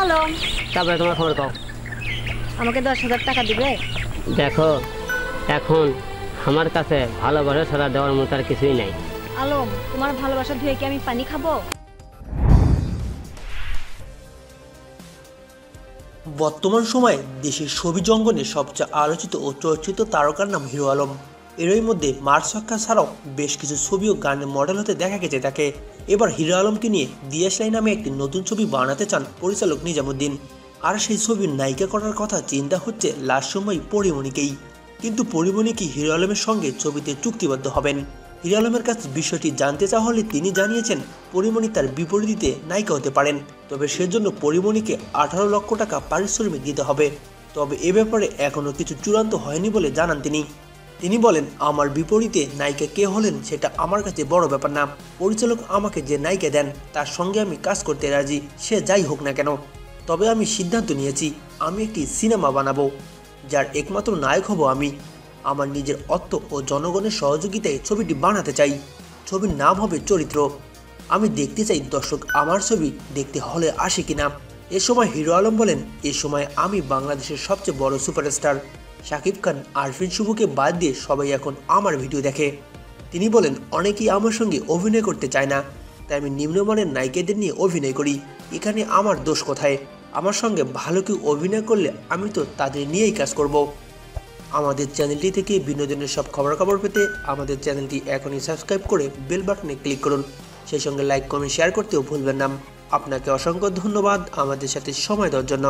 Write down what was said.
আলম তারপরে তোমার খবর কও। আমাকে দশ হাজার টাকা দিবে? দেখো এখন আমার কাছে ভালোবাসা ছাড়া দেওয়ার মতো আর কিছুই নাই। আলম তোমার ভালোবাসা ধুয়ে কি আমি পানি খাব? বর্তমান সময়ে দেশের ছবি জঙ্গনে সবচেয়ে আলোচিত ও চর্চিত তারকার নাম হিরো আলম। এরই মধ্যে মার্চ সক্কা ছাড়াও বেশ কিছু ছবি ও গানের মডেল হতে দেখা গেছে। তাকে এবার হিরো আলমকে নিয়ে দিয়াশলাই নামে একটি নতুন ছবি বানাতে চান পরিচালক নিজামুদ্দিন। আর সেই ছবির নায়িকা করার কথা চিন্তা হচ্ছে লাস্ট সময় পরিমণিকেই। কিন্তু পরিমণি কি হিরো আলমের সঙ্গে ছবিতে চুক্তিবদ্ধ হবেন? হিরো আলমের কাছে বিষয়টি জানতে চাওয়া হলে তিনি জানিয়েছেন, পরিমণি তার বিপরীতে নায়িকা হতে পারেন। তবে সেজন্য পরিমণিকে আঠারো লক্ষ টাকা পারিশ্রমিক দিতে হবে। তবে এ ব্যাপারে এখনও কিছু চূড়ান্ত হয়নি বলে জানান তিনি। তিনি বলেন, আমার বিপরীতে নায়িকা কে হলেন সেটা আমার কাছে বড় ব্যাপার না। পরিচালক আমাকে যে নায়িকা দেন, তার সঙ্গে আমি কাজ করতে রাজি, সে যাই হোক না কেন। তবে আমি সিদ্ধান্ত নিয়েছি, আমি একটি সিনেমা বানাবো, যার একমাত্র নায়ক হব আমি। আমার নিজের অর্থ ও জনগণের সহযোগিতায় ছবিটি বানাতে চাই। ছবির নাম হবে চরিত্র। আমি দেখতে চাই দর্শক আমার ছবি দেখতে হলে আসে কিনা। এ সময় হিরো আলম বলেন, এ সময় আমি বাংলাদেশের সবচেয়ে বড় সুপারস্টার। শাকিব খান, আরফিন শুভকে বাদ দিয়ে সবাই এখন আমার ভিডিও দেখে। তিনি বলেন, অনেকেই আমার সঙ্গে অভিনয় করতে চায় না, তাই আমি নিম্নমানের নায়িকাদের নিয়ে অভিনয় করি। এখানে আমার দোষ কোথায়? আমার সঙ্গে ভালো কেউ অভিনয় করলে আমি তো তাদের নিয়েই কাজ করব। আমাদের চ্যানেলটি থেকে বিনোদনের সব খবরাখবর পেতে আমাদের চ্যানেলটি এখনই সাবস্ক্রাইব করে বেল বাটনে ক্লিক করুন। সেই সঙ্গে লাইক, কমেন্ট, শেয়ার করতেও ভুলবেন না। আপনাকে অসংখ্য ধন্যবাদ আমাদের সাথে সময় দেওয়ার জন্য।